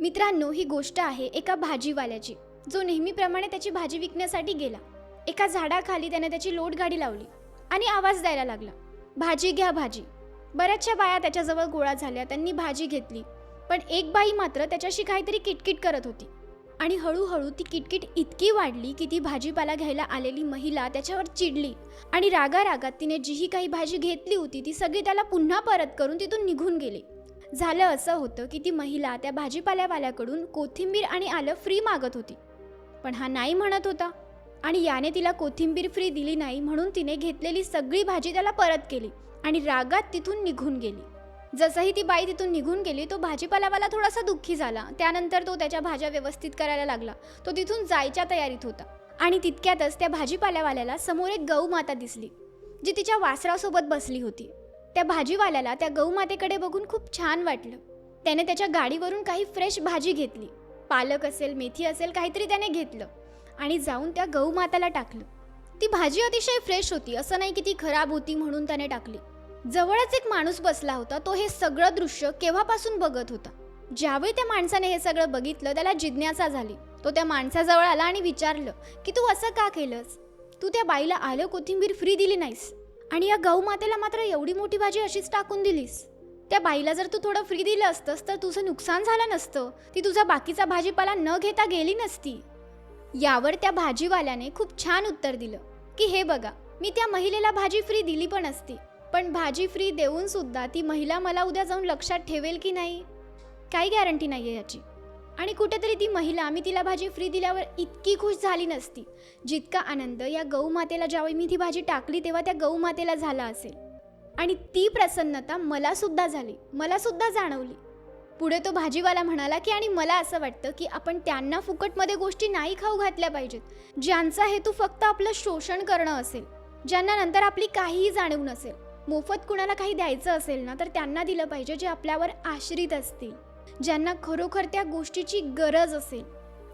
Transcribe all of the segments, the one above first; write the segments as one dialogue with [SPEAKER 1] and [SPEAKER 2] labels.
[SPEAKER 1] मित्रांनो ही गोष्ट आहे एका भाजीवाल्याची. जो नेहमीप्रमाणे त्याची भाजी विकण्यासाठी गेला. एका झाडाखाली त्याने त्याची लोट गाडी लावली आणि आवाज द्यायला लागला भाजी घ्या भाजी. बऱ्याचशा बाया त्याच्याजवळ गोळा झाल्या त्यांनी भाजी घेतली पण एक बाई मात्र त्याच्याशी काहीतरी किटकिट करत होती. आणि हळूहळू ती किटकिट इतकी वाढली की ती भाजीपाला घ्यायला आलेली महिला त्याच्यावर चिडली आणि रागारागात तिने तिने जीही काही भाजी घेतली होती ती सगळी त्याला पुन्हा परत करून तिथून निघून गेली. झालं असं होतं की ती महिला त्या भाजीपाल्यावाल्याकडून कोथिंबीर आणि आलं फ्री मागत होती. पण हा नाही म्हणत होता आणि याने तिला कोथिंबीर फ्री दिली नाही म्हणून तिने घेतलेली सगळी भाजी त्याला परत केली आणि रागात तिथून निघून गेली. जसंही ती बाई तिथून निघून गेली तो भाजीपालावाला थोडासा दुःखी झाला. त्यानंतर तो त्याच्या भाज्या व्यवस्थित करायला लागला. तो तिथून जायच्या तयारीत होता आणि तितक्यातच त्या भाजीपाल्यावाल्याला समोर एक गौ माता दिसली जी तिच्या वासरासोबत बसली होती. त्या भाजीवाल्याला त्या गौमातेकडे बघून खूप छान वाटलं. त्याने त्याच्या गाडीवरून काही फ्रेश भाजी घेतली. पालक असेल मेथी असेल काहीतरी त्याने घेतलं आणि जाऊन त्या गौमाताला टाकलं. ती भाजी अतिशय फ्रेश होती असं नाही की ती खराब होती म्हणून त्याने टाकली. जवळच एक माणूस बसला होता तो हे सगळं दृश्य केव्हापासून बघत होता? ज्यावेळी त्या माणसाने हे सगळं बघितलं त्याला जिज्ञासा झाली. तो त्या माणसाजवळ आला आणि विचारलं की तू असं का केलंस? तू त्या बाईला आलं कोथिंबीर फ्री दिली नाहीस? आणि या गौमातेला मात्र एवढी मोठी भाजी अशीच टाकून दिलीस. त्या बाईला जर तू थोडं फ्री दिलं असतंस तर तुझं नुकसान झालं नसतं. ती तुझा बाकीचा भाजीपाला न घेता गेली नसती. यावर त्या भाजीवाल्याने खूप छान उत्तर दिलं की हे बघा मी त्या महिलेला भाजी फ्री दिली पण असती. पण भाजी फ्री देऊन सुद्धा ती महिला मला उद्या जाऊन लक्षात ठेवेल की नाही? काही गॅरंटी नाही आहे याची. आणि कुठेतरी ती महिला मी तिला भाजी फ्री दिल्यावर इतकी खुश झाली नसती. जितका आनंद या गौमातेला ज्यावेळी मी ती भाजी टाकली तेव्हा त्या गौमातेला झाला असेल. आणि ती प्रसन्नता मलासुद्धा झाली मलासुद्धा जाणवली. पुढे तो भाजीवाला म्हणाला की आणि मला असं वाटतं की आपण त्यांना फुकटमध्ये गोष्टी नाही खाऊ घातल्या पाहिजेत. ज्यांचा हेतू फक्त आपलं शोषण करणं असेल ज्यांना नंतर आपली काहीही जाणीव नसेल. मोफत कुणाला काही द्यायचं असेल ना तर त्यांना दिलं पाहिजे जे आपल्यावर आश्रित असतील. ज्यांना खरोखर त्या गोष्टीची गरज असेल.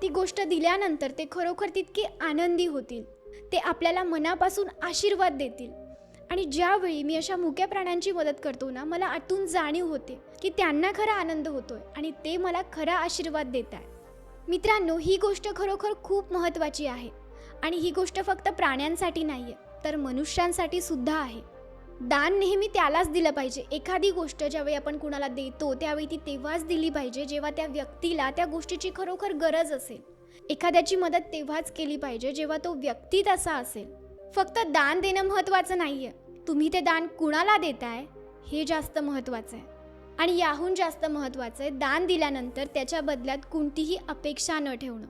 [SPEAKER 1] ती गोष्ट दिल्यानंतर ते खरोखर तितके आनंदी होतील. ते आपल्याला मनापासून आशीर्वाद देतील. आणि ज्यावेळी मी अशा मुक्या प्राण्यांची मदत करतो ना मला आतून जाणीव होते की त्यांना खरा आनंद होतोय आणि ते मला खरा आशीर्वाद देत आहे मित्रांनो ही गोष्ट खरोखर खूप महत्त्वाची आहे. आणि ही गोष्ट फक्त प्राण्यांसाठी नाही आहे तर मनुष्यांसाठी सुद्धा आहे. दान नेहमी त्यालाच दिलं पाहिजे. एखादी गोष्ट ज्यावेळी आपण कुणाला देतो त्यावेळी ती तेव्हाच दिली पाहिजे जेव्हा त्या व्यक्तीला त्या गोष्टीची खरोखर गरज असेल. एखाद्याची मदत तेव्हाच केली पाहिजे जेव्हा तो व्यक्ती तसा असेल. फक्त दान देणं महत्त्वाचं नाही आहे तुम्ही ते दान कुणाला देताय हे जास्त महत्त्वाचं आहे. आणि याहून जास्त महत्त्वाचं आहे दान दिल्यानंतर त्याच्या बदल्यात कोणतीही अपेक्षा न ठेवणं.